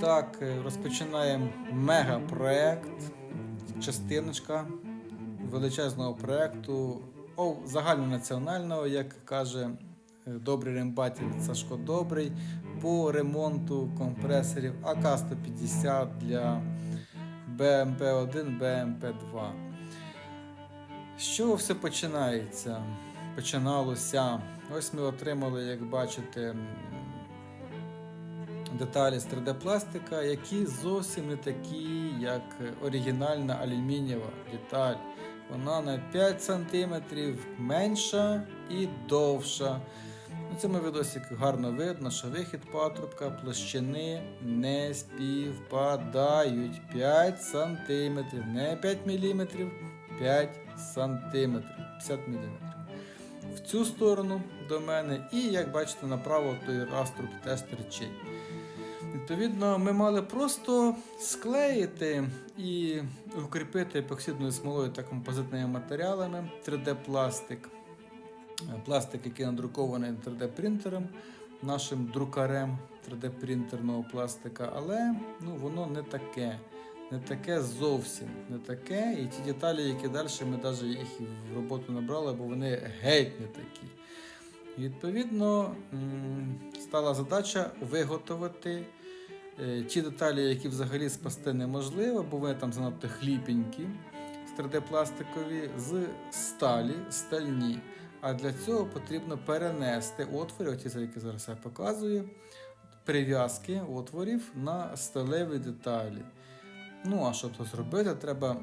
так, е, розпочинаємо мегапроект, частиночка величезного проекту, о, загальнонаціонального, як каже е, добрий рембатів Сашко Добрий, по ремонту компресорів АК-150 для БМП-1, БМП-2. З чого все починається? Починалося. Ось ми отримали, як бачите, деталі з 3D пластика, які зовсім не такі, як оригінальна алюмінієва деталь. Вона на 5 см менша і довша. На цьому відосі гарно видно, що вихід патрубка площини не співпадають 5 см, не 5 мм, 5 см, 50 мм. В цю сторону до мене, і як бачите, направо той раструб теж терчить. Відповідно, ми мали просто склеїти і укріпити епоксидною смолою та композитними матеріалами 3D-пластик. Е, Пластик, який надрукований 3D-принтером, нашим друкарем 3D-принтерного пластика, але ну, воно не таке. Не таке зовсім не таке. І ті деталі, які далі, ми навіть їх в роботу набрали, бо вони геть не такі. І, Відповідно, стала задача виготовити ті деталі, які взагалі спасти неможливо, бо вони там занадто хліпенькі, з 3D-пластикові, з сталі, стальні. А для цього потрібно перенести отвори, оті, які зараз я показую, прив'язки отворів на сталеві деталі. Ну, а щоб це зробити, треба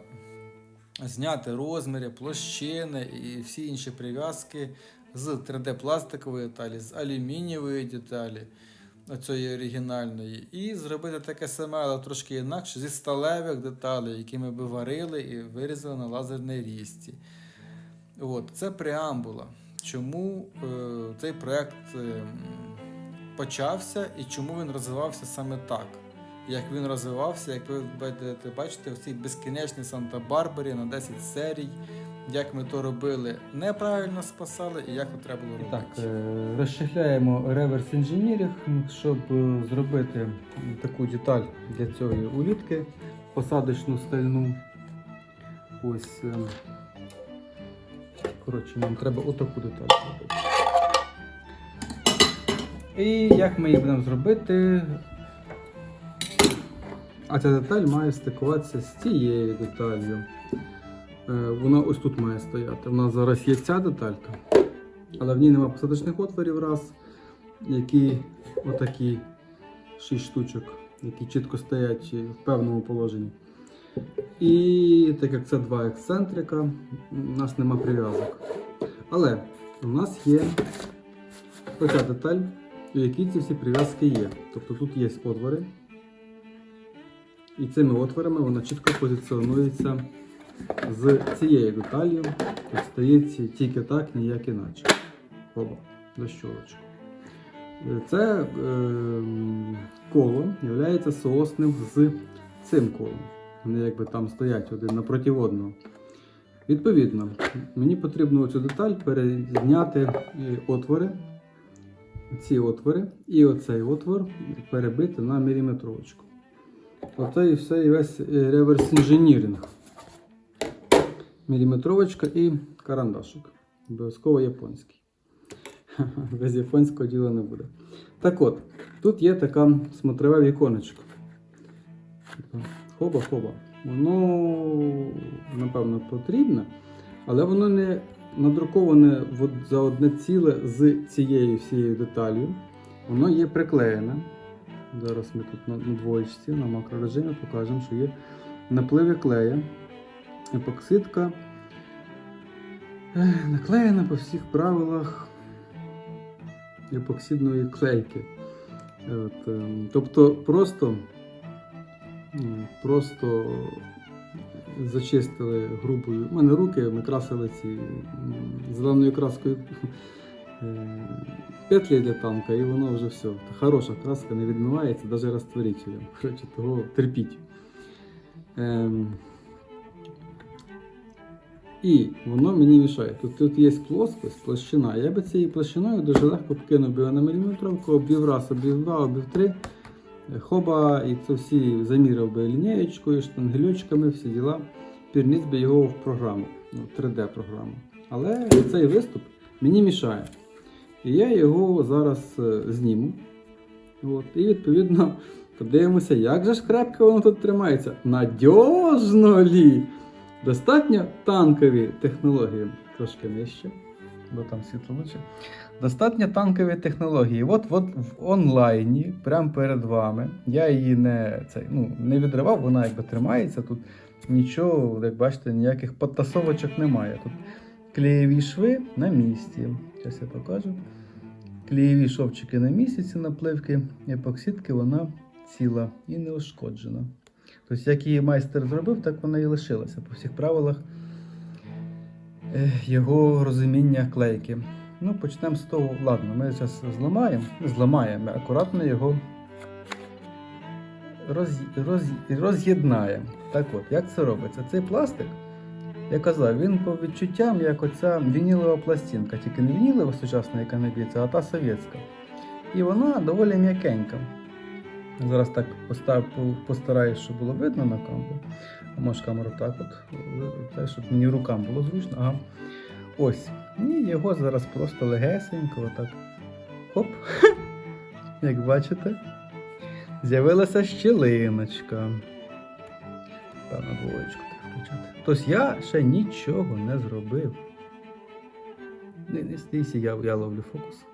зняти розміри, площини і всі інші прив'язки з 3D-пластикової деталі, з алюмінієвої деталі, цієї оригінальної, і зробити таке саме, але трошки інакше, зі сталевих деталей, які ми би варили і вирізали на лазерній різці. От, це преамбула. Чому е, цей проект е, почався і чому він розвивався саме так? Як він розвивався, як ви будете бачити, в цій безкінечній Санта-Барбарі на 10 серій, як ми то робили, неправильно спасали і як то треба було робити. Так, е, реверс інженірінг, щоб е, зробити таку деталь для цієї улітки, посадочну стальну. Ось. е, Коротше, нам треба отаку деталь зробити. І як ми її будемо зробити? А ця деталь має стикуватися з цією деталлю. Е, Вона ось тут має стояти. У нас зараз є ця деталька, але в ній нема посадочних отворів раз, які отакі 6 штучок, які чітко стоять в певному положенні. І так як це два ексцентрика, у нас нема прив'язок. Але у нас є оця деталь, у якій ці всі прив'язки є. Тобто тут є отвори. І цими отворами вона чітко позиціонується з цією деталлю. Тут стоїть тільки так, ніяк іначе. Оба, до щолочку. Це е, коло є соосним з цим колом. Вони якби там стоять один напроти одного. Відповідно, мені потрібно цю деталь перезняти е, отвори, ці отвори і оцей отвор перебити на міліметровочку. Оце і все і весь е, реверс інженіринг. Міліметровочка і карандашик. Обов'язково японський. Без японського діла не буде. Так от, тут є така смотрове віконечко. Хоба-хоба. Воно, напевно, потрібне, але воно не надруковане за одне ціле з цією всією деталью. Воно є приклеєне. Зараз ми тут на, двоєчці, на макрорежимі покажемо, що є напливи клея, епоксидка. Наклеєна по всіх правилах епоксидної клейки. От, ем, тобто просто, просто зачистили грубою. У мене руки, ми красили ці зеленою краскою е, петлі для танка, і воно вже все. Хороша краска не відмивається, навіть розтворителем. Коротше, того терпіть. Ем, і воно мені мішає. Тут, тут є плоскость, площина. Я би цією площиною дуже легко покинув би на міліметровку, обвів раз, обвів два, обвів три. Хоба і це всі заміряв би лінієчкою, штангелючками, всі діла, переніс би його в програму, ну, 3D-програму. Але цей виступ мені мішає. І я його зараз е, зніму. От, і відповідно подивимося, як же ж крепко воно тут тримається. Надіжно лі! Достатньо танкові технології. Трошки нижче, бо там світло лучше. Достатньо танкові технології. От, от в онлайні, прямо перед вами. Я її не, цей, ну, не відривав, вона якби тримається. Тут нічого, як бачите, ніяких подтасовочок немає. Тут клеєві шви на місці. Зараз я покажу. Клеєві шовчики на місці, ці напливки, епоксидки, вона ціла і не ушкоджена. Тобто, як її майстер зробив, так вона і лишилася по всіх правилах е, його розуміння клейки. Ну, почнемо з того, ладно, ми зараз зламаємо, зламаємо, акуратно його роз, роз, роз'єднаємо. Так от, як це робиться? Цей пластик, я казав, він по відчуттям, як оця вінілова пластинка, тільки не вінілова сучасна, яка не б'ється, а та совєтська. І вона доволі м'якенька. Зараз так постав, постараюсь, щоб було видно на камеру. А може камеру так от, так, щоб мені рукам було зручно. Ага. Ось. І його зараз просто легесенько, отак. Хоп. Як бачите, з'явилася щілиночка. Певно, двоєчку треба включати. Тобто я ще нічого не зробив. Не, не стійся, я, я ловлю фокус.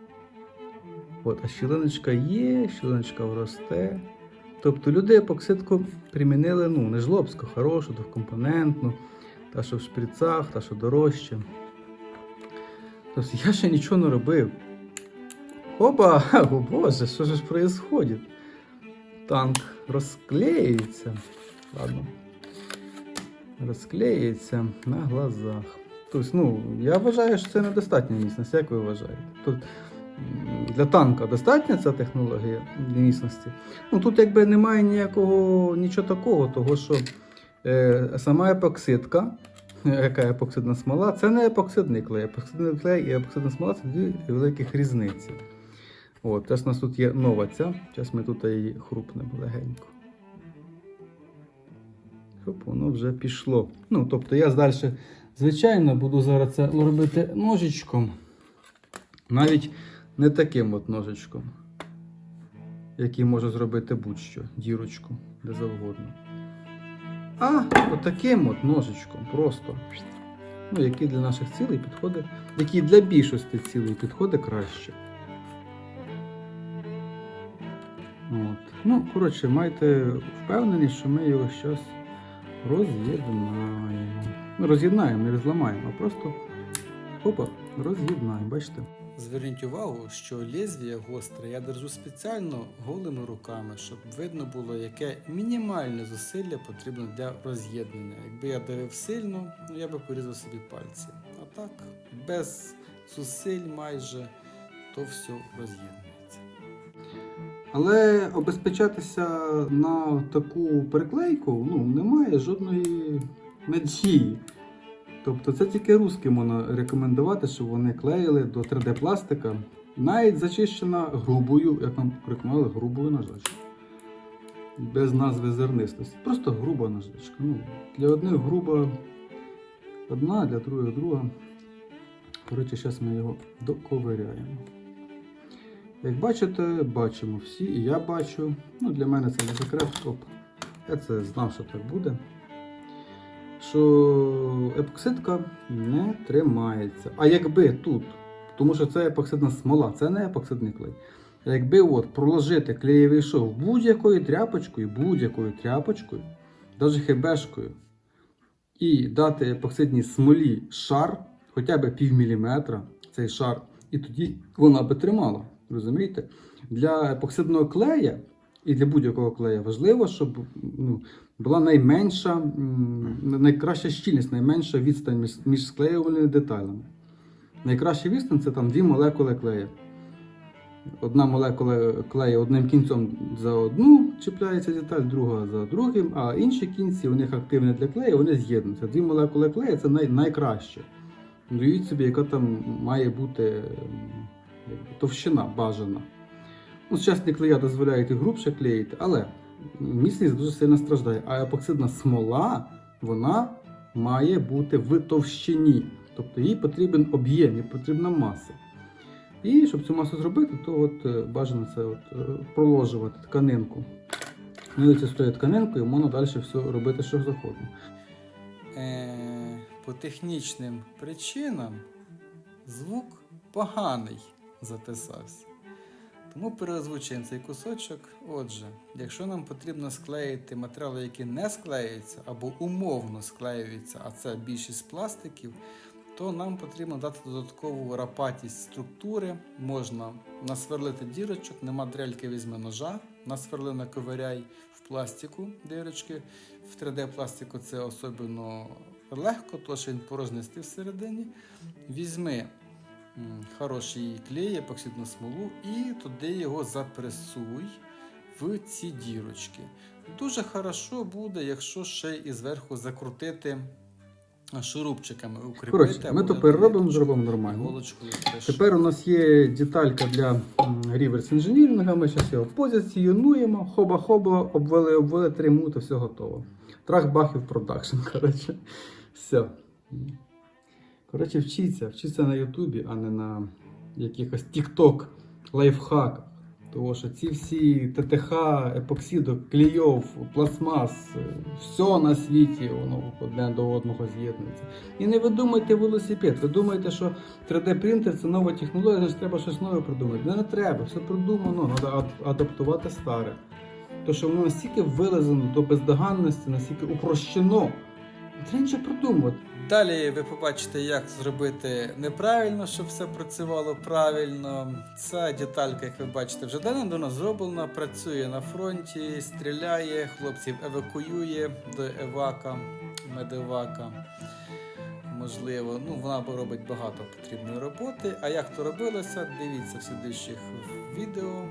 От, а щілиночка є, щілиночка вросте. Тобто люди епоксидку примінили ну, не жлобську, хорошу, двохкомпонентну, та що в шприцах, та що дорожче. Тобто я ще нічого не робив. Опа, о боже, що ж происходит? Танк розклеюється. Ладно. Розклеюється на глазах. Тобто, ну, я вважаю, що це недостатня міцність, як ви вважаєте? Тут для танка достатня ця технологія міцності. Ну тут якби немає ніякого нічого такого, того що е, сама епоксидка, яка епоксидна смола, це не епоксидний клей. Епоксидний клей і епоксидна смола це дві великих різниці. От, зараз у нас тут є нова ця. Зараз ми тут її хрупнемо легенько. Хоп, воно вже пішло. Ну, тобто я далі, звичайно, буду зараз це робити ножичком. Навіть не таким от ножичком, який може зробити будь-що, дірочку, де завгодно. А отаким от ножичком просто. Ну, який для наших цілей підходить, який для більшості цілей підходить краще. От. Ну, коротше, майте впевненість, що ми його щось роз'єднаємо. Ну, роз'єднаємо, не розламаємо, а просто опа, роз'єднаємо, бачите? Зверніть увагу, що лезвія гостре я держу спеціально голими руками, щоб видно було, яке мінімальне зусилля потрібно для роз'єднання. Якби я давив сильно, ну я би порізав собі пальці. А так, без зусиль майже, то все роз'єднується. Але обезпечатися на таку приклейку ну, немає жодної надії. Тобто це тільки русським можна рекомендувати, щоб вони клеїли до 3D пластика. Навіть зачищена грубою, як нам рекомендували, грубою наждачкою. Без назви зернистості. Просто груба наждачка. Ну, для одних груба одна, для других друга. Коротше, зараз ми його доковиряємо. Як бачите, бачимо всі, і я бачу. Ну, для мене це не секрет. Оп. Я це знав, що так буде. Що епоксидка не тримається. А якби тут, тому що це епоксидна смола, це не епоксидний клей. Якби от проложити клеєвий шов будь-якою тряпочкою, будь-якою тряпочкою, навіть хебешкою, і дати епоксидній смолі шар, хоча б пів цей шар, і тоді вона би тримала. Розумієте? Для епоксидного клея і для будь-якого клея важливо, щоб ну, була найменша, найкраща щільність, найменша відстань між, склеювальними деталями. Найкраща відстань це там дві молекули клея. Одна молекула клею одним кінцем за одну чіпляється деталь, друга за другим, а інші кінці у них активні для клею, вони з'єднуються. Дві молекули клею це най, найкраще. Уявіть собі, яка там має бути товщина бажана. Ну, сучасні клея дозволяють і грубше клеїти, але міцність дуже сильно страждає. А епоксидна смола, вона має бути в товщині. Тобто їй потрібен об'єм, їй потрібна маса. І щоб цю масу зробити, то от е, бажано це от, е, проложувати тканинку. Ну і це тою тканинкою можна далі все робити, що завгодно. Е, по технічним причинам звук поганий записався. Тому переозвучуємо цей кусочок. Отже, якщо нам потрібно склеїти матеріали, які не склеюються або умовно склеюються, а це більшість пластиків, то нам потрібно дати додаткову рапатість структури. Можна насверлити дірочок, нема дрельки, візьми ножа, насверли наковиряй в пластику дірочки. В 3D пластику це особливо легко, що він порожнистий всередині. Візьми хороший клей, епоксидну смолу і туди його запресуй в ці дірочки. Дуже хорошо буде, якщо ще і зверху закрутити шурупчиками, укріпити. Коротше, ми або то переробимо, зробимо нормально. Тепер у нас є деталька для реверс інженірінга. Ми зараз його позиціонуємо, хоба-хоба, обвели, обвели, три минути, все готово. Трах бахів продакшн. Коротше, все. Коротше, вчіться, вчіться на Ютубі, а не на якихось TikTok, лайфхаках. Тому що ці всі ТТХ, епоксидок, клейов, пластмас, е, все на світі, воно одне до одного з'єднується. І не ви думайте велосипед, ви думаєте, що 3D-принтер це нова технологія, значить треба щось нове придумати. Не, не треба, все придумано, треба адаптувати старе. То, що воно настільки вилазено до бездоганності, настільки упрощено. Треба нічого. Далі ви побачите, як зробити неправильно, щоб все працювало правильно. Ця деталька, як ви бачите, вже давно зроблена, працює на фронті, стріляє, хлопців евакуює до евака, медевака. Можливо, ну вона робить багато потрібної роботи. А як то робилося, дивіться в слідуючих відео.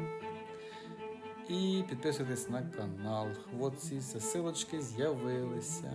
І підписуйтесь на канал. От ці все силочки з'явилися.